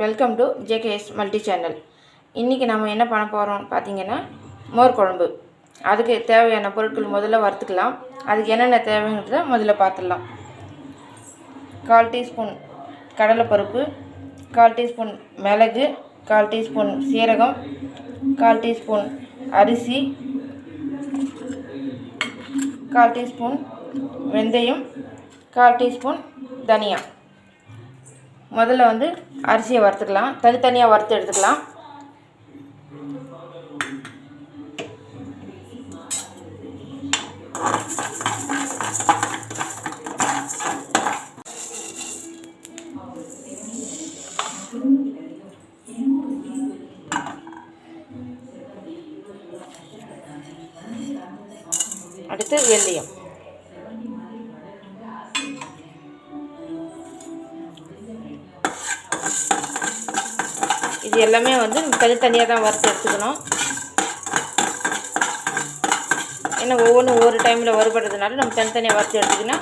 Welcome to JKS multi channel இன்றைக்கி நம்ம என்ன பண்ண போகிறோம் பார்த்தீங்கன்னா மோர் குழம்பு. அதுக்கு தேவையான பொருட்கள் முதல்ல வறுத்துக்கலாம். அதுக்கு என்னென்ன தேவைங்கிறத முதல்ல பார்த்துடலாம் கால் டீஸ்பூன் கடலைப்பருப்பு கால் டீஸ்பூன் மிளகு கால் டீஸ்பூன் சீரகம் கால் டீஸ்பூன் அரிசி கால் டீஸ்பூன் வெந்தயம் கால் டீஸ்பூன் தனியா. முதல்ல வந்து அரிசியை வறுத்துக்கலாம். தனித்தனியாக வறுத்து எடுத்துக்கலாம். வந்து தனித்தனியாக தான் வறுத்து எடுத்துக்கணும். ஏன்னா ஒவ்வொன்றும் ஒவ்வொரு டைமில் வறுபடுறதுனால நம்ம தனித்தனியாக வறுத்து எடுத்துக்கினா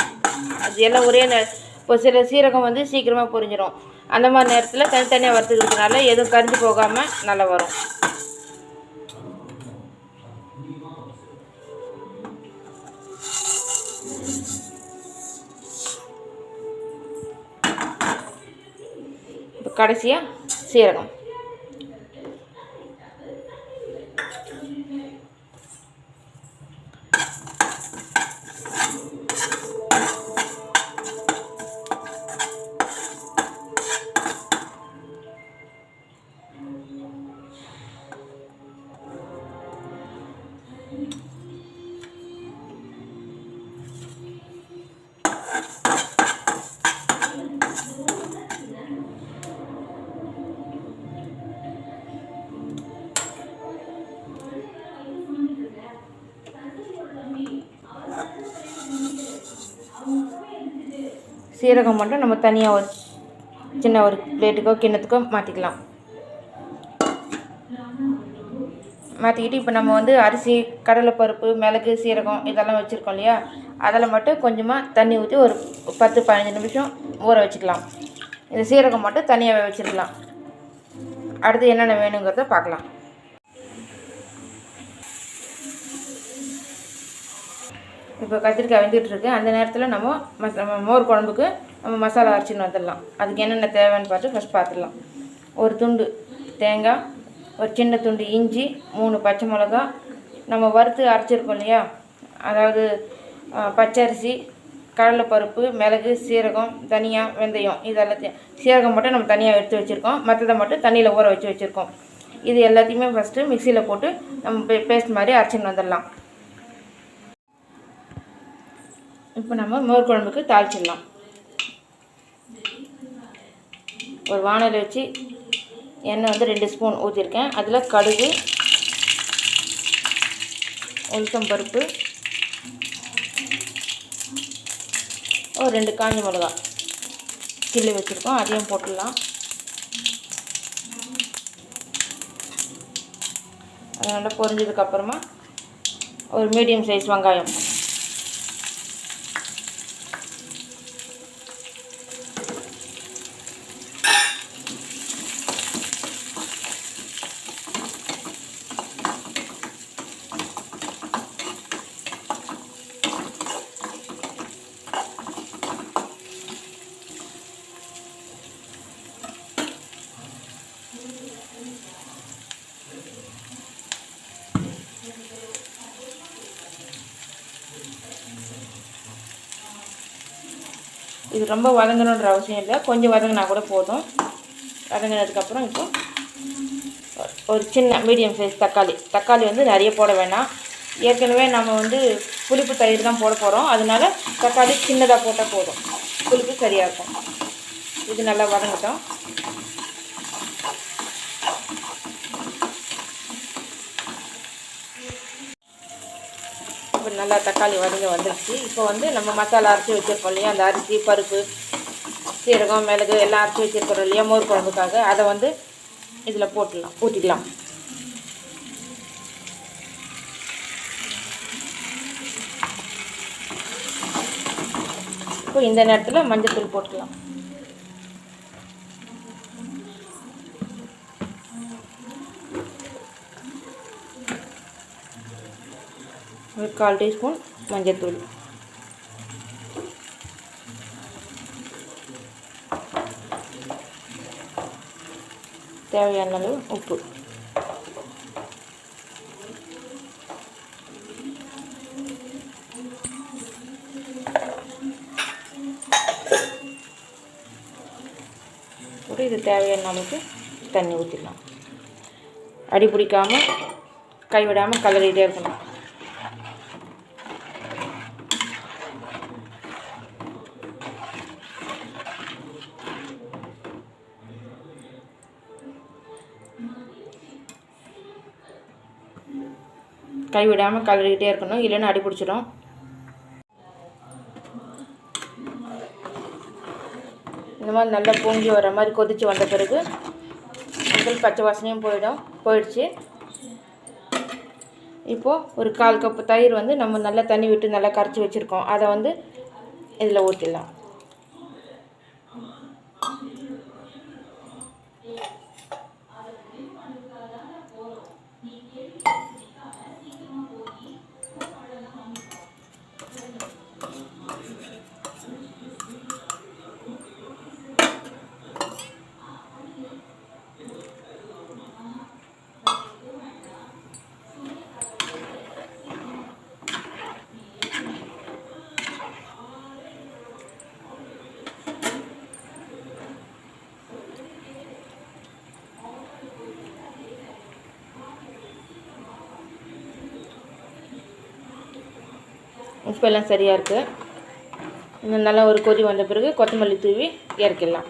அது எல்லாம் ஒரே நே இப்போ சில சீரகம் வந்து சீக்கிரமாக பொரிஞ்சிடும் அந்த மாதிரி நேரத்தில் தனித்தனியாக வறுத்துக்கிறதுனால எதுவும் கருந்து போகாமல் நல்லா வரும். இப்போ கடைசியாக சீரகம். சீரகம் மட்டும் நம்ம தனியாக ஒரு சின்ன ஒரு பிளேட்டுக்கோ கிண்ணத்துக்கோ மாற்றிக்கலாம் மாற்றிக்கிட்டு இப்போ நம்ம வந்து அரிசி கடலைப்பருப்பு மிளகு சீரகம் இதெல்லாம் வச்சுருக்கோம் இல்லையா? அதில் மட்டும் கொஞ்சமாக தண்ணி ஊற்றி ஒரு பத்து பதினஞ்சு நிமிஷம் ஊற வச்சுக்கலாம். இந்த சீரகம் மட்டும் தனியாக வச்சுருக்கலாம். அடுத்து என்னென்ன வேணுங்கிறத பார்க்கலாம். இப்போ கத்திரிக்காய் வெந்துட்டு இருக்கு அந்த நேரத்தில் நம்ம மச நம்ம மோர் குழம்புக்கு நம்ம மசாலா அரைச்சின்னு வந்துடலாம். அதுக்கு என்னென்ன தேவைன்னு பார்த்து ஃபஸ்ட் பார்த்துடலாம். ஒரு துண்டு தேங்காய் ஒரு சின்ன துண்டு இஞ்சி மூணு பச்சை மிளகா. நம்ம வறுத்து அரைச்சிருக்கோம் இல்லையா? அதாவது பச்சரிசி கடலைப்பருப்பு மிளகு சீரகம் தனியாக வெந்தயம் இது எல்லாத்தையும். சீரகம் மட்டும் நம்ம தனியாக எடுத்து வச்சுருக்கோம். மற்றதை மட்டும் தண்ணியில் ஊற வச்சு வச்சுருக்கோம். இது எல்லாத்தையுமே ஃபஸ்ட்டு மிக்சியில் போட்டு நம்ம பேஸ்ட் மாதிரி அரைச்சின்னு வந்துடலாம். இப்போ நம்ம மோர் குழம்புக்கு தாளிச்சிடலாம். ஒரு வானலை வச்சு எண்ணெய் வந்து ரெண்டு ஸ்பூன் ஊற்றிருக்கேன் அதில் கடுகு உளுத்தம் பருப்பு ஒரு ரெண்டு காஞ்ச மிளகா கிள்ளி வச்சுருக்கோம். அதையும் போட்டுடலாம். அது நல்லா பொரிஞ்சதுக்கப்புறமா ஒரு மீடியம் சைஸ் வெங்காயம். இது ரொம்ப வதங்கணுன்ற அவசியம் இல்லை. கொஞ்சம் வதங்கினா கூட போதும். வதங்கினதுக்கப்புறம் இப்போ ஒரு சின்ன மீடியம் சைஸ் தக்காளி. தக்காளி வந்து நிறைய போட வேணாம். ஏற்கனவே நம்ம வந்து புளிப்பு தயிர் தான் போட போகிறோம் அதனால தக்காளி சின்னதாக போட்டால் போதும். புளிப்பு சரியாக இருக்கும் இது நல்லா வதங்கட்டும். நல்லா தக்காளி வதங்க வந்துருச்சு. இப்போ வந்து நம்ம மசாலா அரைச்சி வச்சுருக்கோம் இல்லையா? அந்த அரிசி பருப்பு சீரகம் மிளகு எல்லாம் அரைச்சி வச்சுருக்கிறோம் இல்லையா? மோர் குழம்புக்காக. அதை வந்து இதில் போட்டுடலாம். ஊற்றிக்கலாம் இப்போ இந்த நேரத்தில் மஞ்சத்தூள் போட்டுக்கலாம். ஒரு கால் டீஸ்பூன் மஞ்சள்தூள் தேவையான அளவு உப்பு. போட்டு இது தேவையான அளவுக்கு தண்ணி ஊற்றிடலாம் அடி பிடிக்காமல் கைவிடாமல் கலரிகிட்டே இருக்கணும். கைவிடாமல் கழுவிக்கிட்டே இருக்கணும். இல்லைன்னா அடி பிடிச்சிடும். இந்த மாதிரி நல்லா பூங்கி வர மாதிரி கொதித்து வந்த பிறகு முதல் பச்சை வாசனையும் போயிடும். போயிடுச்சு. இப்போது ஒரு கால் கப்பு தயிர் வந்து நம்ம நல்லா தண்ணி விட்டு நல்லா கரைச்சி வச்சுருக்கோம். அதை வந்து இதில் ஊற்றிடலாம் உப்பெல்லாம் சரியாக இருக்குது இன்னும் நல்லா ஒரு கொதி வந்த பிறகு கொத்தமல்லி தூவி இறக்கிடலாம்.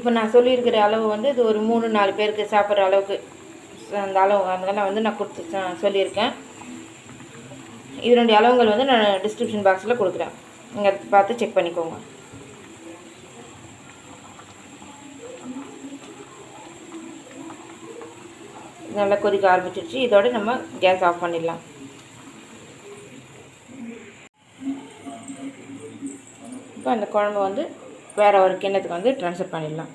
இப்போ நான் சொல்லியிருக்கிற அளவு வந்து இது ஒரு மூணு நாலு பேருக்கு சாப்பிட்ற அளவுக்கு அந்த அளவு அதெல்லாம் வந்து நான் கொடுத்து சொல்லியிருக்கேன். இதனுடைய அளவுகள் வந்து நான் டிஸ்கிரிப்ஷன் பாக்ஸில் கொடுக்குறேன். நீங்கள் பார்த்து செக் பண்ணிக்கோங்க. நல்லா கொதிக்க ஆரம்பிச்சிருச்சு. இதோட நம்ம கேஸ் ஆஃப் பண்ணிடலாம். இப்போ அந்த குழம்பு வந்து வேறு ஒரு கிண்ணத்துக்கு வந்து ட்ரான்ஸ்ஃபர் பண்ணிடலாம்.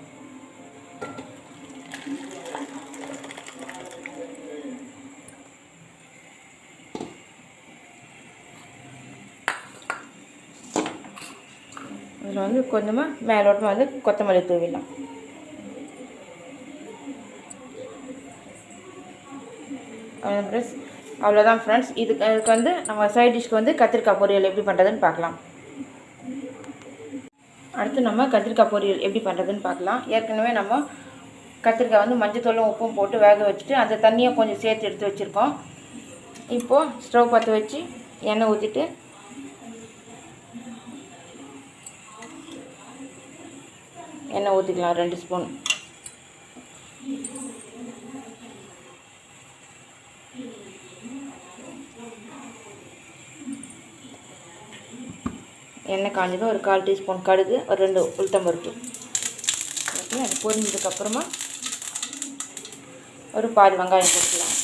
இதில் வந்து கொஞ்சமாக மேலோட்டமாக வந்து கொத்தமல்லி தூவிடலாம். ஃப்ரெண்ட்ஸ் அவ்வளோதான் ஃப்ரெண்ட்ஸ் இதுக்கு அதுக்கு வந்து நம்ம சைட் டிஷ்க்கு வந்து கத்திரிக்காய் பொரியல் எப்படி பண்ணுறதுன்னு பார்க்கலாம். அடுத்து நம்ம கத்திரிக்காய் பொரியல் எப்படி பண்ணுறதுன்னு பார்க்கலாம். ஏற்கனவே நம்ம கத்திரிக்காய் வந்து மஞ்சத்தூளும் உப்பும் போட்டு வேக வச்சுட்டு அந்த தண்ணியை கொஞ்சம் சேர்த்து எடுத்து வச்சுருக்கோம். இப்போது ஸ்டவ் பற்ற வச்சு எண்ணெய் ஊற்றிட்டு எண்ணெய் ஊற்றிக்கலாம் ரெண்டு ஸ்பூன். எண்ணெய் காஞ்சதும் ஒரு கால் டீஸ்பூன் கடுகு ஒரு ரெண்டு உளுத்தம் பருப்பு. ஓகே அது பொரிஞ்சதுக்கப்புறமா ஒரு பாதி வெங்காயம் போட்டுக்கலாம்.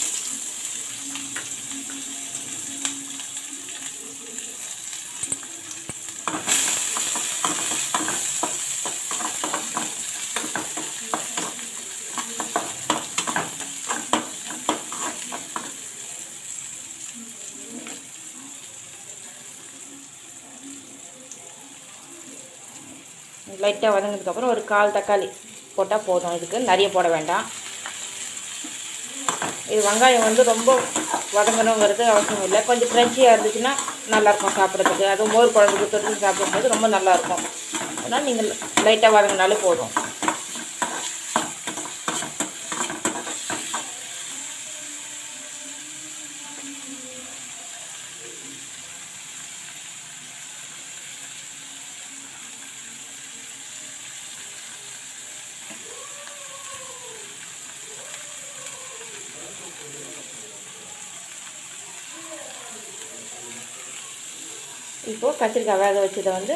லைட்டாக வதங்கினதுக்கப்புறம் ஒரு கால் தக்காளி போட்டால் போதும். இதுக்கு நிறைய போட வேண்டாம். இது வெங்காயம் வந்து ரொம்ப வதங்கணுங்கிறது அவசியம் இல்லை. கொஞ்சம் க்ரன்ச்சியாக இருந்துச்சுன்னா நல்லாயிருக்கும் சாப்பிட்றதுக்கு. அதுவும் மோர் குழம்புக்கு தொட்டு சாப்பிடும்போது ரொம்ப நல்லாயிருக்கும். அதனால் நீங்கள் லைட்டாக வதங்கினாலே போதும். இப்போது கத்திரிக்காய் வேக வச்சதை வந்து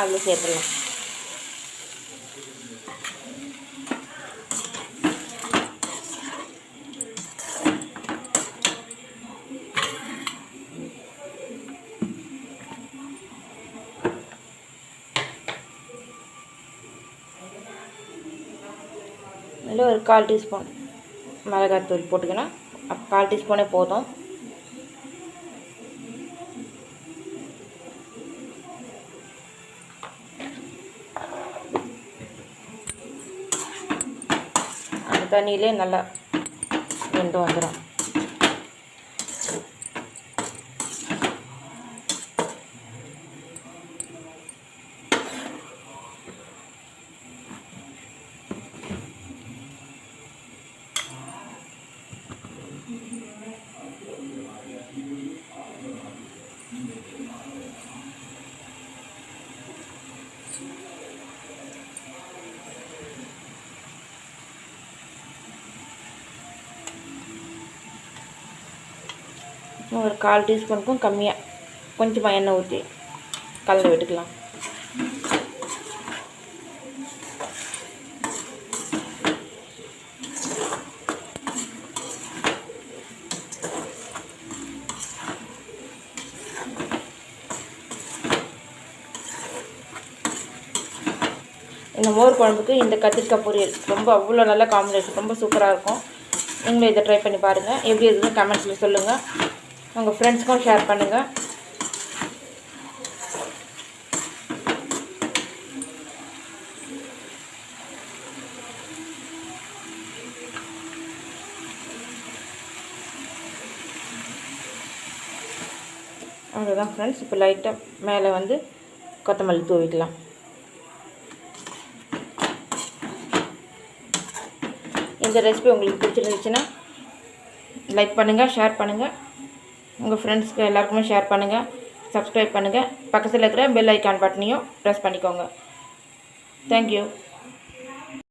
அதில் சேர்த்துடலாம். இல்லை ஒரு கால் டீஸ்பூன் மிளகாத்தூள் போட்டுக்கணும். அப்போ கால் டீஸ்பூனே போதும். தண்ணியிலே நல்லா வெந்து வந்துடும் இன்னும் ஒரு கால் டீஸ்பூனுக்கும் கம்மியாக கொஞ்சமாக எண்ணெய் ஊற்றி கலந்து விட்டுக்கலாம். இந்த மோர் குழம்புக்கு இந்த கத்திரிக்காய் பொரியல் ரொம்ப அவ்வளோ நல்ல காம்பினேஷன் ரொம்ப சூப்பராக இருக்கும். நீங்களும் இதை ட்ரை பண்ணி பாருங்கள் எப்படி இருக்குன்னு கமெண்ட்ஸில் சொல்லுங்கள் உங்கள் ஃப்ரெண்ட்ஸ்க்கும் ஷேர் பண்ணுங்கள் அவ்வளோதான் ஃப்ரெண்ட்ஸ் இப்போ லைட்டாக மேலே வந்து கொத்தமல்லி தூவிக்கலாம் இந்த ரெசிபி உங்களுக்கு பிடிச்சிருந்துச்சுன்னா லைக் பண்ணுங்கள் ஷேர் பண்ணுங்கள் உங்கள் ஃப்ரெண்ட்ஸ்க்கு எல்லாருக்குமே ஷேர் பண்ணுங்கள் சப்ஸ்கிரைப் பண்ணுங்கள் பக்கத்தில் இருக்கிற பெல் ஐக்கான் பட்டனையும் ப்ரெஸ் பண்ணிக்கோங்க. Thank you